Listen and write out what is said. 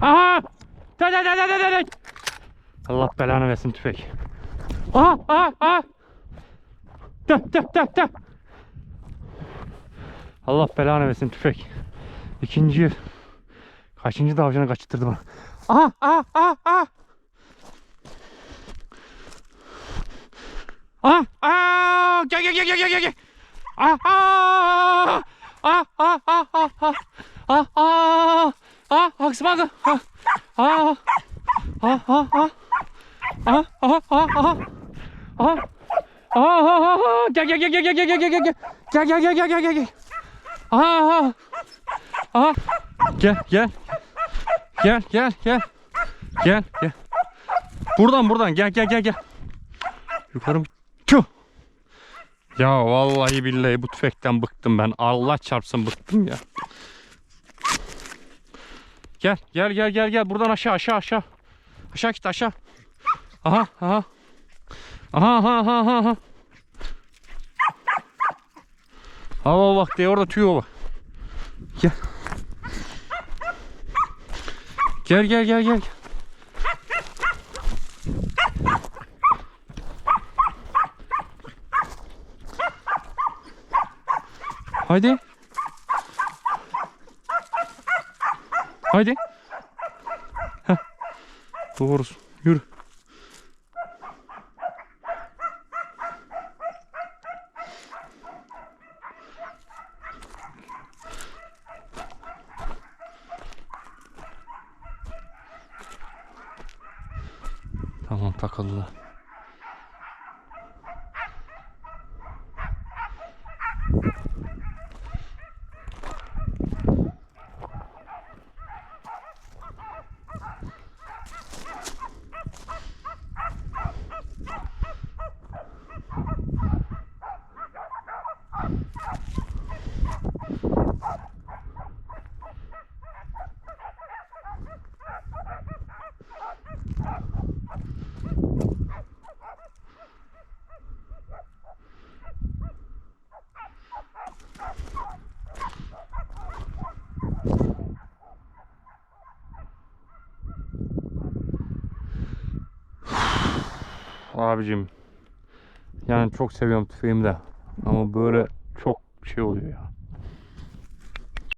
Aha! Dön dön dön dön dön dön. Allah belanı versin tüfek. Aha aha aha. Dön dön dön dön. Allah belanı versin tüfek. İkinci kaçıncı davcanı kaçırttırdı bana. Aha aha aha aha. Aha aha gel gel gel gel gel gel. Aha aha aha aha aha aha aha aha haksız Ah ah ah ah ah ah ah ah ah ah ah ah gel gel gel gel gel gel gel gel gel gel gel gel gel gel gel gel ah ah gel gel gel gel gel gel gel buradan buradan gel gel gel gel yukarı Tüh. ya vallahi billahi bu tüfekten bıktım ben Allah çarpsın bıktım ya Gel gel gel gel gel buradan aşağı aşağı aşağı. Aşağı git aşağı. Aha aha. Aha aha aha aha. Hava bak diye orada tüyo var. Gel. Gel gel gel gel. Haydi. Haydi. Heh. Doğrusu. Yürü. Tamam takıldı. Abicim yani çok seviyorum tüfeğimi de. Ama böyle çok şey oluyor ya.